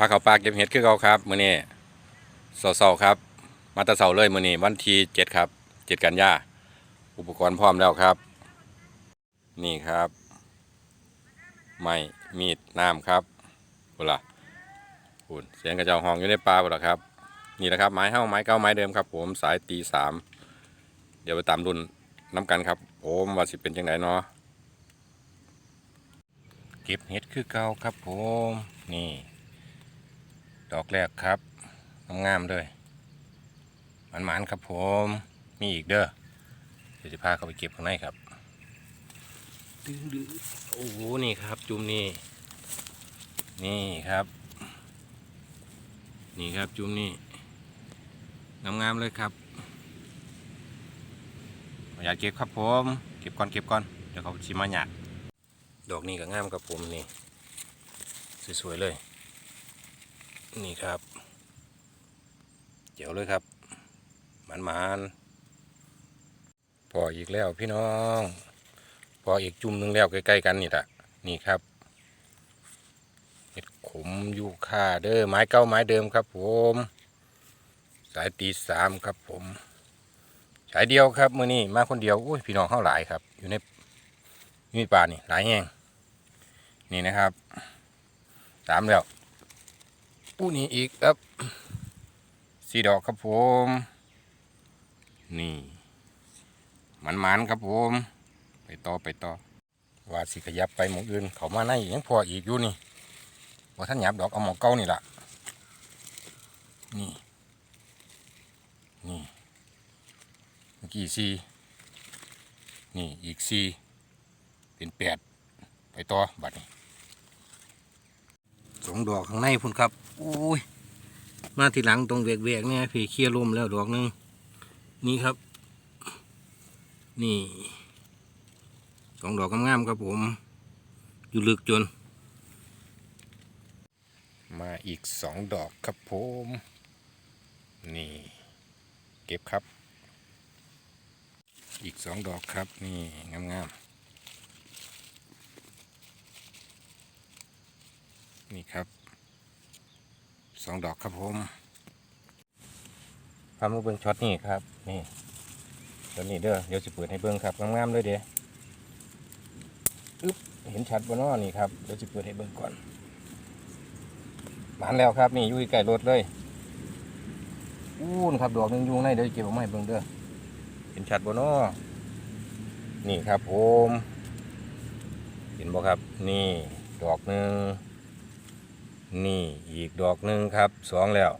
พาเขาปลาเก็บเห็ดคือเขาครับมื้อนี้เสาๆครับ มาตะเสาเลยมื้อนี้วันที่เจ็ดครับเจ็ดกันยาอุปกรณ์พร้อมแล้วครับ นี่ครับไม้มีดน้ำครับบุล่ะคุณเสียงกระเจ้าห้องอยู่ในป่าบุล่ะครับ นี่นะครับ ไม้เฮ้าไม้เก้าไม้เดิมครับ ผมสายตีสามเดี๋ยวไปตามรุ่นน้ำกันครับผมว่าสิเป็นจังไดเนาะเก็บเห็ดคือเก่าครับผมนี่ ดอกแรกครับงามๆเลยหมันๆครับผมมีอีกเด้อเดี๋ยวจะพาเขาไปเก็บข้างในครับโอ้โหนี่ครับ จุ่มนี่นี่ครับ นี่ครับจุ่มนี่งามๆเลยครับอยากเก็บครับผมเก็บก่อนเก็บก่อนเดี๋ยวเขาชิมาหยาดดอกนี้ก็งามครับผมนี่สวยๆเลย นี่ครับเจ๋วเลยครับหมันมันๆพออีกแล้วพี่น้องพออีกจุ่มหนึงแล้วใกล้ๆกันนี่แหละนี่ครับเห็ดขมยูคาเด้อไม้เก้าไม้เดิมครับ ผม สายตีสามครับผม สายเดียวครับมือนี้มาคนเดียวอุ้ยพี่น้องเข้าหลายครับ อยู่ในอยู่ในป่านี่หลายแห่งนี่นะครับสามแล้ว อู้นี่อีกครับสีดอกครับผม นี่มันมันๆครับผม ไปต่อไปต่อ ว่าสิขยับไปหมองอื่น เขามาในยังพออีกอยู่นี่ว่าท่านหยับดอกเอาหมองเก้านี่ล่ะ นี่ นี่เมื่อกี้สีนี่อีกสีเป็นแปดไปต่อบัดนี้สองดอกข้างในพุ่นครับ โอ้ย มาทีหลังตรงเวกๆเนี่ยพี่เคลียร์ลมแล้วดอกนึง นี่ครับ นี่สองดอกงามๆครับผม อยู่ลึกจน มาอีกสองดอกครับผม นี่ เก็บครับ อีกสองดอกครับ นี่งามๆนี่ครับ สองดอกครับผมพามาเบิ้งช็อตนี่ครับ นี่ตัวนี้เด้อเดี๋ยวสิเปิดให้เบิ้งครับงามๆเลยเด้อึ๊บเห็นชัดบนนอนี่ครับเดี๋ยวสิเปิดให้เบิ้งก่อนหมานแล้วครับนี่อยู่ใกล้รถเลยอู้นครับดอกหนึงยุงในเดี๋ยวเก็บออกมาให้เบิ้งเด้อเห็นชัดบนนอนี่ครับผม เห็นบ่ครับ นี่ดอกหนึ่ง นี่อีกดอกหนึ่งครับสองแล้ว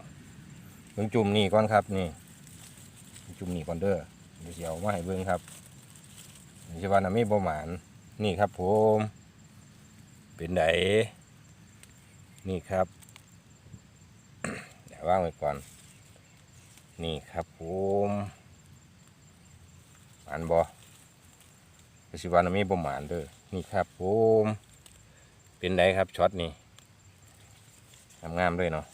เบิ่งจุ่มนี่ก่อนครับนี่ จุ่มนี่ก่อนเด้อเดี๋ยวสิเอามาให้เบิ่งครับนี่ใช่ว่านะมีบ่หมาน นี่ครับผม เป็นไดนี่ครับเดี๋ยวว่างไว้ก่อน นี่ครับผมหมานบ่เดี๋ยวสิว่านะมีบ่หมานเด้อนี่ครับผมเป็นไดครับช็อตนี้ งามๆเลยเนาะ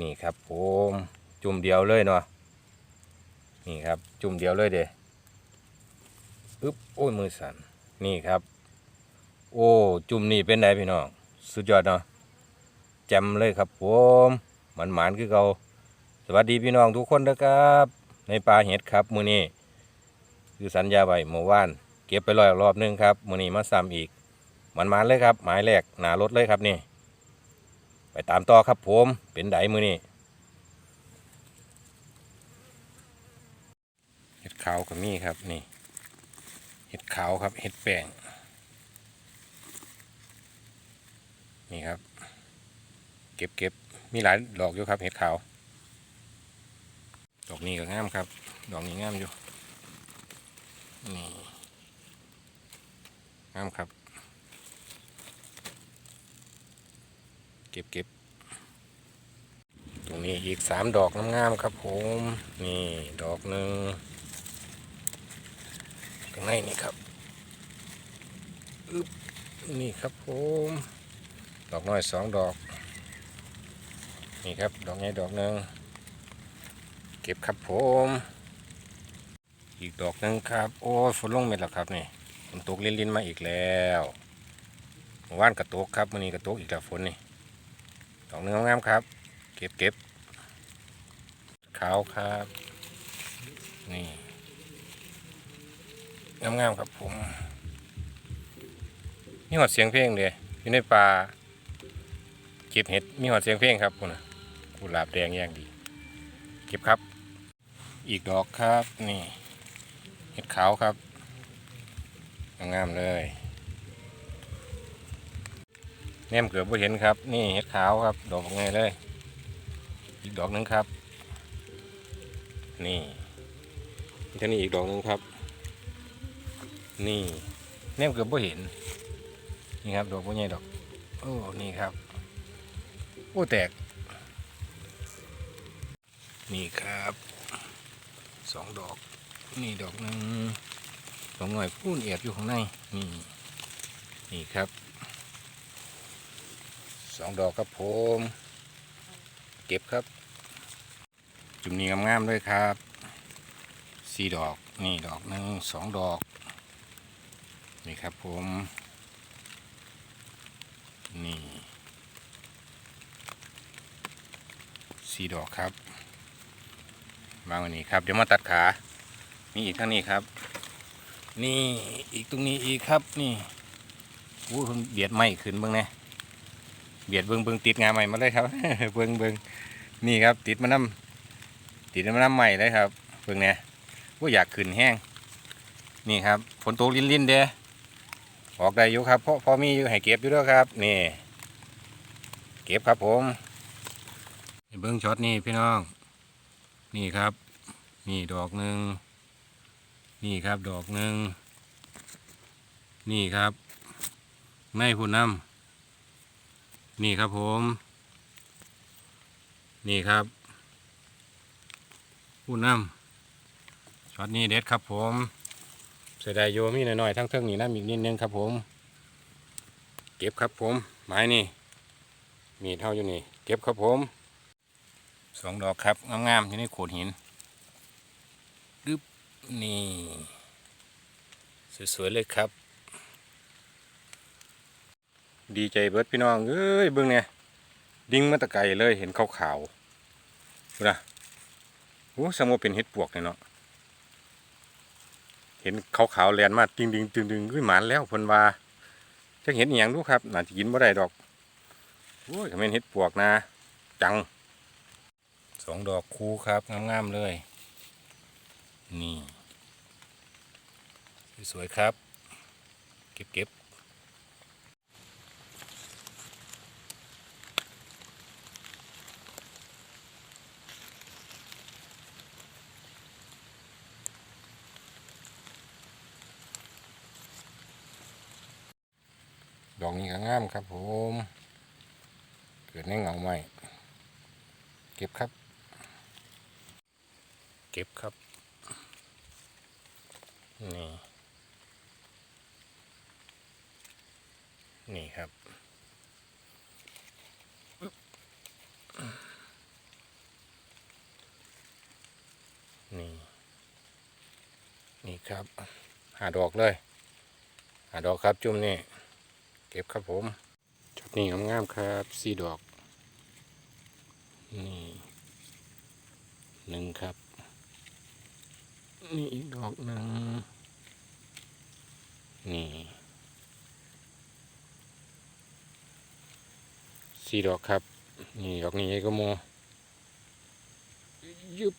นี่ครับผมจุ่มเดียวเลยเนาะนี่ครับจุ่มเดียวเลยเด้อึ๊บโอ้ยมือสั่นนี่ครับ โอ้จุ่มนี่เป็นไงพี่น้องสุดยอดเนาะแจ่มเลยครับผมหมันหมานคือเขาสวัสดีพี่น้องทุกคนนะครับ ในป่าเห็ดครับมือนี้คือสัญญาไว้เมื่อวาน เก็บไปร้อยรอบนึงครับมือนี้มาซ้ำอีกหมันหมานเลยครับ หมายแรกหนารถเลยครับนี่ ไปตามต่อครับผมเป็นไดมือนี่เห็ดขาวก็มีครับนี่เห็ดขาวครับเห็ดแป้งนี่ครับ เก็บเก็บมีหลายดอกอยู่ครับเห็ดขาว ดอกนี้ก็งามครับดอกนี้งามอยู่นี่งามครับ เก็บเก็บ รงนี้อีกสามดอกงามๆครับผม นี่ดอกหนึ่งข้างในนี่ครับอึบนี่ครับผม ดอกน้อยสองดอก นี่ครับดอกใหญ่ดอกหนึ่งเก็บครับผม อีกดอกหนึ่งครับ โอ้ฝนลงเม็ดแล้วครับนี่ฝนตกลินๆมาอีกแล้วเมื่านกระตกครับวันนี้กระตกอีกแล้วฝนนี่ดอกเนื้องามครับ เก็บเก็บ ขาวครับ นี่งามๆครับผมมีหอดเสียงเพลงเลยอยู่ในป่าเก็บเห็ดมีหอดเสียงเพลงครับคุณนะกุหลาบแดงอย่างดี เก็บครับ อีกดอกครับนี่เห็ดขาวครับงามเลยแนมเกือบไม่เห็นครับ นี่เห็ดขาวครับ ดอกไงเลย อีกดอกหนึงครับ นี่มีเท่านี้อีกดอกหนึ่งครับ นี่แนมเกือบไม่เห็น นี่ครับดอกไม่ใหญ่ดอกโอ้นี่ครับโอ้แตก นี่ครับสองดอก นี่ดอกหนึ่งดอกหน่อยพูนเอียดอยู่ข้างในนี่นี่ครับสองดอกครับผม เก็บครับ จุ่มนี้งามๆด้วยครับสี่ดอกนี่ดอกหนึ่งสองดอก นี่ครับผม นี่สี่ดอกครับมาวันนี้ครับ เดี๋ยวมาตัดขามีอีกข้างนี้ครับ นี่อีกตรงนี้อีกครับ นี่อู้เพิ่งเบียดไม่ขึ้นเบ้างนะเบียดเบิ้งเบิ้งติดงาใหม่มาเลยครับ เบิ้งเบิ้งนี่ครับ ติดมาน้ำ ติดน้ำใหม่เลยครับเบิ้งเนี่ยว่าอยากขึ้นแห้ง นี่ครับฝนตกลิ้นๆเด้ออกได้อยู่ครับเพราะพอมีอยู่ให้เก็บอยู่ด้วยครับ นี่ เก็บครับผมเบิ้งช็อตนี่พี่น้อง นี่ครับ นี่ดอกหนึ่งนี่ครับดอกหนึ่งนี่ครับในพุ่นน้ำนี่ครับผม นี่ครับ พุ่นน้ำช็อตนี้เด็ดครับผมเสียดายโยมีหน่อยๆทั้งเทิงนี่น้ำอีกนิดนึงครับผม เก็บครับผมไม้นี่มีเท่าอยู่นี่ เก็บครับผมสองดอกครับงามๆอยู่ในโขดหินดึบนี่สวยๆเลยครับ ดีใจเบิดพี่น้องเอ้ยเบิ่งเนี่ยดิ้งมาตะไกเลยเห็นขาวๆนะ โอ้สมมติเป็นเห็ดปวกเนี่ยเนาะเห็นขาวๆแลนมาติงดิงตึงดึงขึ้นหมานแล้วพนว่าจะเห็นอย่างดูครับน่าจะกินบ่ได้ดอกโอ้ยถ้าเป็นเห็ดปวกนะ จังสองดอกคูครับงามๆเลย นี่ สวยๆครับ เก็บเก็บด อกนี้ก็งามครับผม เกิดในเงาใหม่เก็บครับ เก็บครับ นี่ นี่ครับอึ๊บนี่ นี่ครับ หาดอกเลย หาดอกครับจุ่มนี่ เก็บครับผมชุดนี้งามๆครับสี่ดอก นี่หนึ่งครับ นี่อีกดอกหนึ่งนี่สี่ดอกครับ นี่ดอกนี้ก็โมยุบ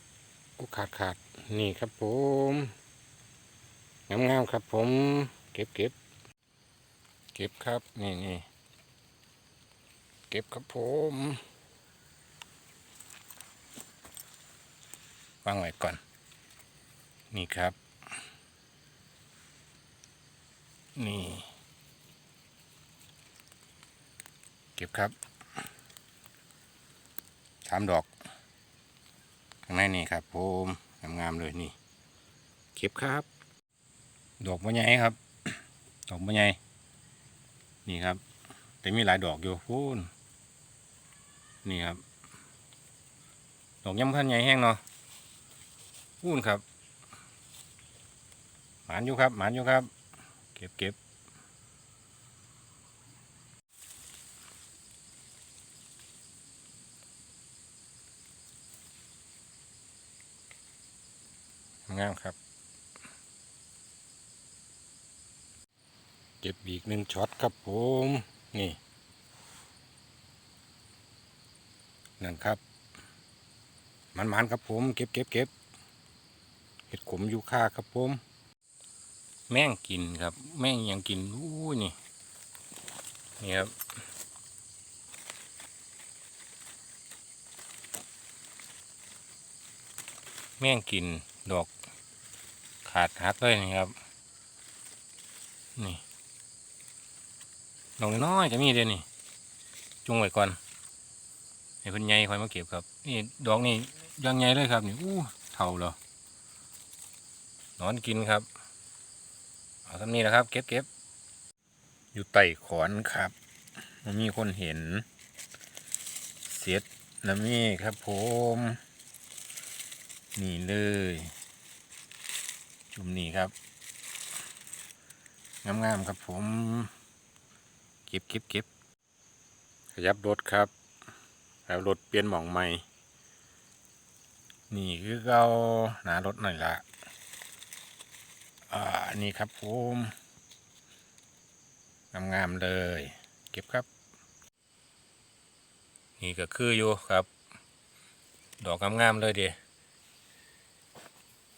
ขาดขาดนี่ครับผมงามงามๆครับผม เก็บเก็บ เก็บครับ นี่นี่เก็บครับผมวางไว้ก่อน นี่ครับ นี่ เก็บครับสามดอกข้างในนี่ครับผมงามๆเลยนี่ เก็บครับ ดอกมะใหญ่ครับ ดอกมะใหญ่ นี่ครับ แต่มีหลายดอกอยู่พูนนี่ครับ ดอกย่ำขั้นใหญ่แห้งเนาะพูนครับ หมานอยู่ครับ หมานอยู่ครับ เก็บเก็บงามครับ ก็บอีกหนึ่งช็อตครับผมนี่นั่นครับมันมันๆครับผมเก็บเก็บเก็บเห็ดขมยูค่าครับผม แม่งกินครับ แม่งยังกินอู้นี่นี่ครับแม่งกินดอกขาดหักเลยนี่ครับ นี่ ดอกน้อยๆก็มีเด้นี่จุงไว้ก่อนให้เพิ่นใหญ่คอยมาเก็บครับ นี่ดอกนี่ยังใหญ่เลยครับนี่อู้เท่าเหรอนอนกินครับเอาทำนี้นะครับ เก็บเก็บอยู่ใต้ขอนครับมันมีคนเห็น เสียดน้ำนี่ครับผมนี่เลย จุ่มนี่ครับงามๆครับผม เก็บเก็บเก็บขยับรถครับแล้วรถเปลี่ยนหม่องใหม่ นี่คือเราหนารถหน่อยละอ่านี่ครับผมงามๆเลย เก็บครับ นี่ก็คืออยู่ครับ ดอกงามๆเลยเดี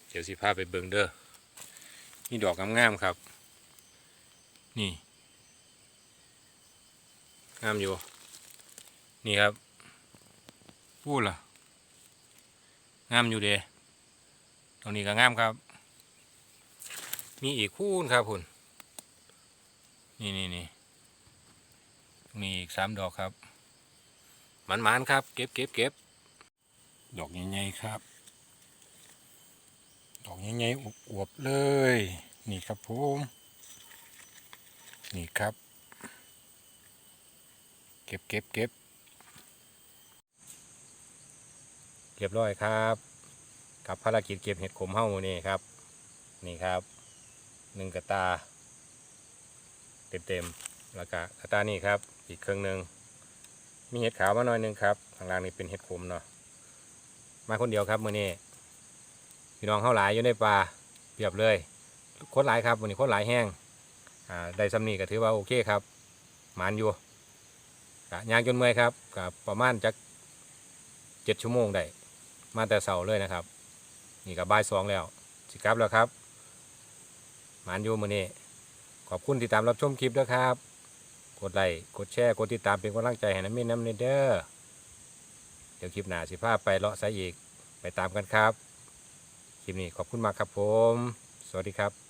เดี๋ยวสิพาไปเบิงเด้อนี่ดอกงามๆครับ นี่ งามอยู่ นี่ครับพูดล่ะงามอยู่เด้ตรงนี้ก็งามครับ มีอีกคู่นครับคุณนี่นี่นี่ตรงนี้อีกสามดอกครับมันมันๆครับ เก็บเก็บเก็บดอกใหญ่ๆครับ ดอกใหญ่ๆอวบๆเลย นี่ครับผม นี่ครับ เก็บเก็บเก็บเรียบร้อยครับ กับภารกิจเก็บเห็ดขมเฮ้านี่ครับ นี่ครับหนึ่งกระตา เต็มๆแล้วก็กระตานี่ครับ อีกครึ่งหนึ่งมีเห็ดขาวมาหน่อยนึงครับข้างล่างนี่เป็นเห็ดขมเนาะมาคนเดียวครับมือนี้พี่น้องเข้าหลายอยู่ในป่าเปรียบเลยโคนหลายครับวันนี้โคนหลายแห้งอ่าได้สำนีก็ถือว่าโอเคครับหมานอยู่ กะยางจนเมื่อยครับกับประมาณจักเจ็ดชั่วโมงได้มาแต่เสาเลยนะครับ นี่กับบ่ายสองแล้วสิกลับแล้วครับหมานยูมือนี้ขอบคุณที่ตามรับชมคลิปด้วยครับ กดไลค์กดแชร์กดติดตามเป็นกำลังใจให้น้ำมินน้ำเนเด้อเดี๋ยวคลิปหน้าสิพาพไปเลาะไซอีกไปตามกันครับ คลิปนี้ขอบคุณมากครับผม สวัสดีครับ